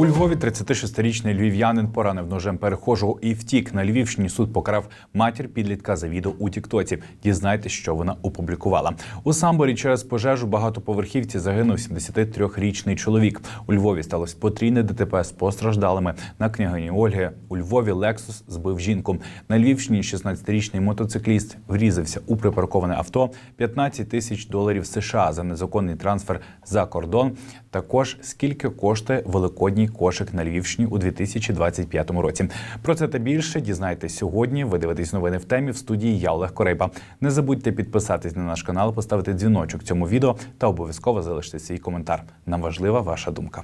У Львові 36-річний львів'янин поранив ножем перехожого і втік. На Львівщині суд покарав матір підлітка за відео у Тіктоці. Дізнайтесь, що вона опублікувала. У Самборі через пожежу багатоповерхівці загинув 73-річний чоловік. У Львові сталося потрійне ДТП з постраждалими. На княгині Ольги у Львові Лексус збив жінку. На Львівщині 16-річний мотоцикліст врізався у припарковане авто. 15 тисяч доларів США за незаконний трансфер за кордон. Також скільки коштує великодній кошик на Львівщині у 2025 році. Про це та більше дізнайтесь сьогодні. Ви дивитесь новини в темі в студії. Я Олег Корейба. Не забудьте підписатись на наш канал, поставити дзвіночок цьому відео та обов'язково залишити свій коментар. Нам важлива ваша думка.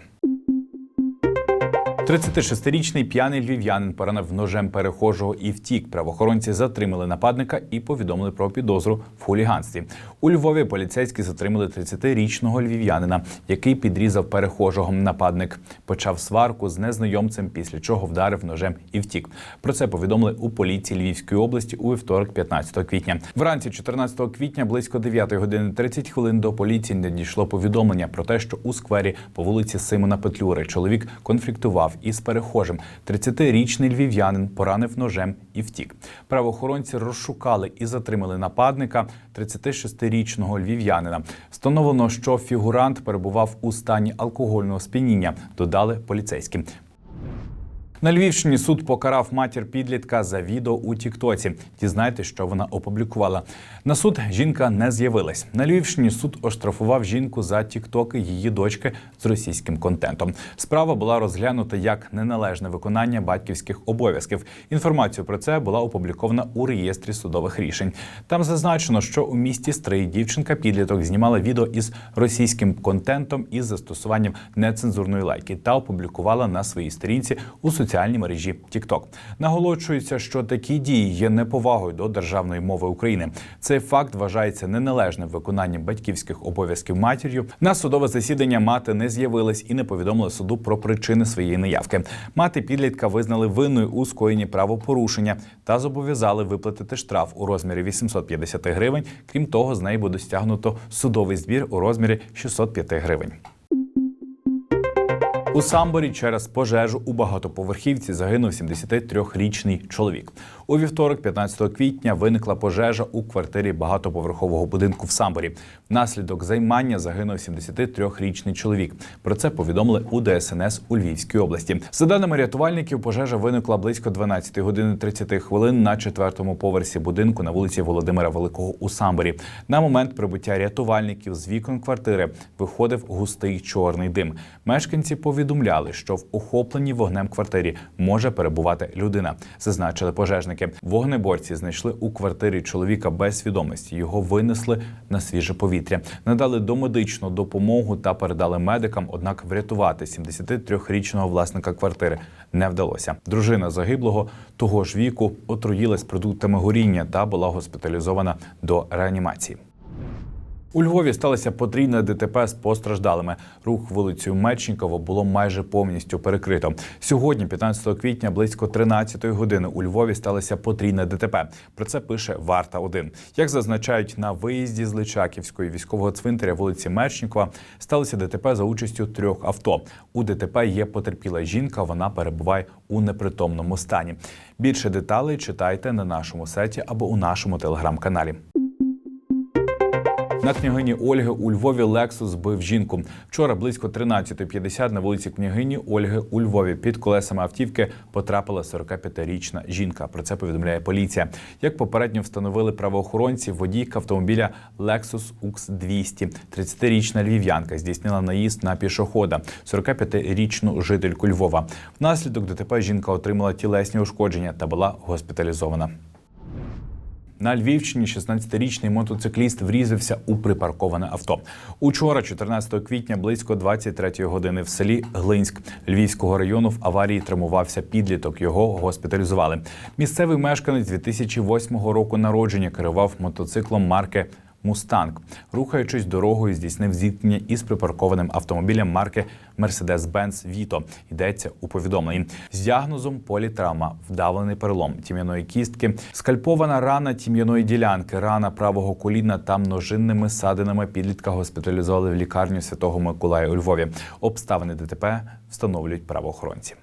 36-річний п'яний львів'янин поранив ножем перехожого і втік. Правоохоронці затримали нападника і повідомили про підозру в хуліганстві. У Львові поліцейські затримали 30-річного львів'янина, який підрізав перехожого. Нападник почав сварку з незнайомцем, після чого вдарив ножем і втік. Про це повідомили у поліції Львівської області у вівторок, 15 квітня. Вранці 14 квітня, близько 9 години 30 хвилин до поліції надійшло повідомлення про те, що у сквері по вулиці Симона Петлюри чоловік конфліктував із перехожим. 30-річний львів'янин поранив ножем і втік. Правоохоронці розшукали і затримали нападника 36-річного львів'янина. Встановлено, що фігурант перебував у стані алкогольного сп'яніння. Додали поліцейські. На Львівщині суд покарав матір підлітка за відео у Тіктоці. Дізнайтесь, що вона опублікувала. На суд жінка не з'явилась. На Львівщині суд оштрафував жінку за тіктоки її дочки з російським контентом. Справа була розглянута як неналежне виконання батьківських обов'язків. Інформацію про це була опублікована у реєстрі судових рішень. Там зазначено, що у місті Стрий дівчинка підліток знімала відео із російським контентом із застосуванням нецензурної лайки та опублікувала на своїй сторінці у соціальній мережі TikTok. Наголошується, що такі дії є неповагою до державної мови України. Цей факт вважається неналежним виконанням батьківських обов'язків матір'ю. На судове засідання мати не з'явилась і не повідомила суду про причини своєї неявки. Мати підлітка визнали винною у скоєнні правопорушення та зобов'язали виплатити штраф у розмірі 850 гривень. Крім того, з неї буде стягнуто судовий збір у розмірі 605 гривень. У Самборі через пожежу у багатоповерхівці загинув 73-річний чоловік. У вівторок, 15 квітня, виникла пожежа у квартирі багатоповерхового будинку в Самборі. Внаслідок займання загинув 73-річний чоловік. Про це повідомили у ДСНС у Львівській області. За даними рятувальників, пожежа виникла близько 12 години 30 хвилин на четвертому поверсі будинку на вулиці Володимира Великого у Самборі. На момент прибуття рятувальників з вікон квартири виходив густий чорний дим. Мешканці повідомляли, що в охопленій вогнем квартирі може перебувати людина. Зазначили пожежники. Вогнеборці знайшли у квартирі чоловіка без свідомості. Його винесли на свіже повітря, надали домедичну допомогу та передали медикам. Однак врятувати 73-річного власника квартири не вдалося. Дружина загиблого того ж віку отруїлась продуктами горіння та була госпіталізована до реанімації. У Львові сталося потрійне ДТП з постраждалими. Рух вулицею Мечникова було майже повністю перекрито. Сьогодні, 15 квітня, близько 13-ї години у Львові сталося потрійне ДТП. Про це пише Варта 1 Як зазначають на виїзді з Личаківської військового цвинтаря вулиці Мечникова, сталося ДТП за участю трьох авто. У ДТП є потерпіла жінка. Вона перебуває у непритомному стані. Більше деталей читайте на нашому сайті або у нашому телеграм-каналі. На княгині Ольги у Львові Лексус збив жінку. Вчора близько 13.50 на вулиці княгині Ольги у Львові під колесами автівки потрапила 45-річна жінка. Про це повідомляє поліція. Як попередньо встановили правоохоронці, водійка автомобіля Lexus UX 200 30-річна львів'янка здійснила наїзд на пішохода, 45-річну жительку Львова. Внаслідок ДТП жінка отримала тілесні ушкодження та була госпіталізована. На Львівщині 16-річний мотоцикліст врізався у припарковане авто. Учора, 14 квітня, близько 23 години в селі Глинськ Львівського району в аварії травмувався підліток. Його госпіталізували. Місцевий мешканець 2008 року народження керував мотоциклом марки Мустанг. Рухаючись дорогою, здійснив зіткнення із припаркованим автомобілем марки Mercedes-Benz Vito. Йдеться у повідомленні з діагнозом політравма, вдавлений перелом тім'яної кістки, скальпована рана тім'яної ділянки, рана правого коліна та множинними садинами підлітка госпіталізували в лікарню Святого Миколая у Львові. Обставини ДТП встановлюють правоохоронці.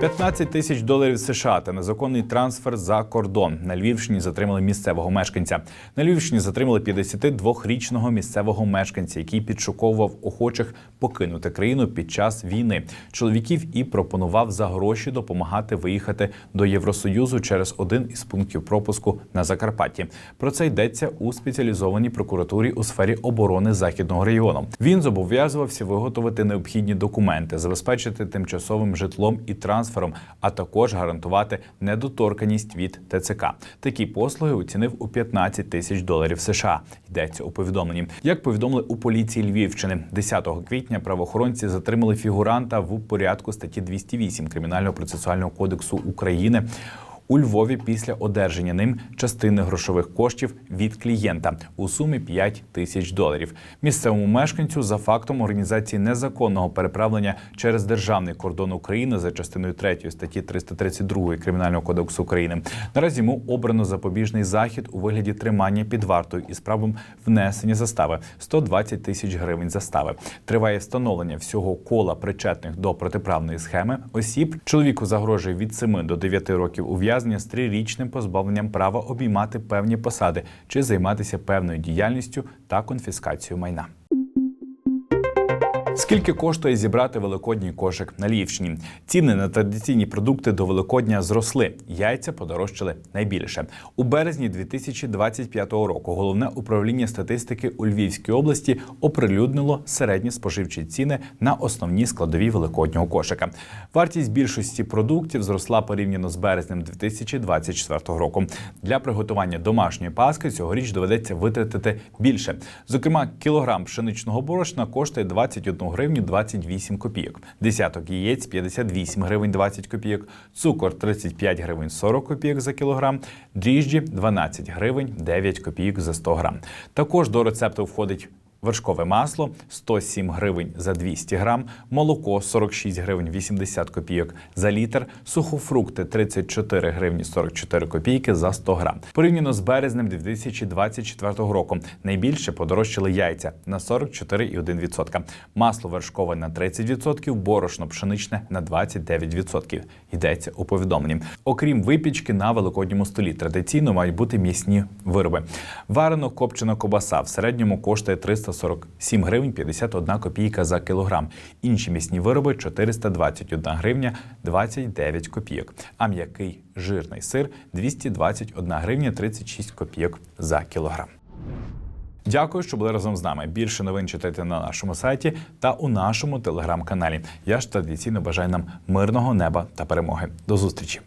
15 тисяч доларів США та незаконний трансфер за кордон. На Львівщині затримали місцевого мешканця. На Львівщині затримали 52-річного місцевого мешканця, який підшуковував охочих покинути країну під час війни. Чоловіків і пропонував за гроші допомагати виїхати до Євросоюзу через один із пунктів пропуску на Закарпатті. Про це йдеться у спеціалізованій прокуратурі у сфері оборони західного регіону. Він зобов'язувався виготовити необхідні документи, забезпечити тимчасовим житлом і трансфером, а також гарантувати недоторканість від ТЦК. Такі послуги оцінив у 15 тисяч доларів США. Йдеться у повідомленні. Як повідомили у поліції Львівщини, 10 квітня правоохоронці затримали фігуранта в порядку статті 208 Кримінального процесуального кодексу України. У Львові після одержання ним частини грошових коштів від клієнта у сумі 5 тисяч доларів. Місцевому мешканцю за фактом організації незаконного переправлення через державний кордон України за частиною 3 статті 332 Кримінального кодексу України. Наразі йому обрано запобіжний захід у вигляді тримання під вартою із правом внесення застави 120 тисяч гривень застави. Триває встановлення всього кола причетних до протиправної схеми осіб. Чоловіку загрожує від 7 до 9 років ув'язнення з трирічним позбавленням права обіймати певні посади чи займатися певною діяльністю та конфіскацією майна. Скільки коштує зібрати великодній кошик на Львівщині? Ціни на традиційні продукти до Великодня зросли. Яйця подорожчали найбільше у березні 2025 року. Головне управління статистики у Львівській області оприлюднило середні споживчі ціни на основні складові великоднього кошика. Вартість більшості продуктів зросла порівняно з березнем 2024 року. Для приготування домашньої паски цьогоріч доведеться витратити більше. Зокрема, кілограм пшеничного борошна коштує 21 гривню 28 копійок, десяток яєць 58 гривень 20 копійок, цукор 35 гривень 40 копійок за кілограм, дріжджі 12 гривень 9 копійок за 100 грам. Також до рецепту входить Вершкове масло 107 гривень за 200 грам, молоко 46 гривень 80 копійок за літр, сухофрукти 34 гривні 44 копійки за 100 грам. Порівняно з березнем 2024 року найбільше подорожчали яйця на 44,1%, масло вершкове на 30%, борошно пшеничне на 29%. Йдеться у повідомленні. Окрім випічки на великодньому столі, традиційно мають бути м'ясні вироби. Варено копчена кобаса в середньому коштує 347 гривень 51 копійка за кілограм. Інші м'ясні вироби 421 гривня 29 копійок. А м'який жирний сир 221 гривня 36 копійок за кілограм. Дякую, що були разом з нами. Більше новин читайте на нашому сайті та у нашому телеграм-каналі. Я ж традиційно бажаю нам мирного неба та перемоги. До зустрічі!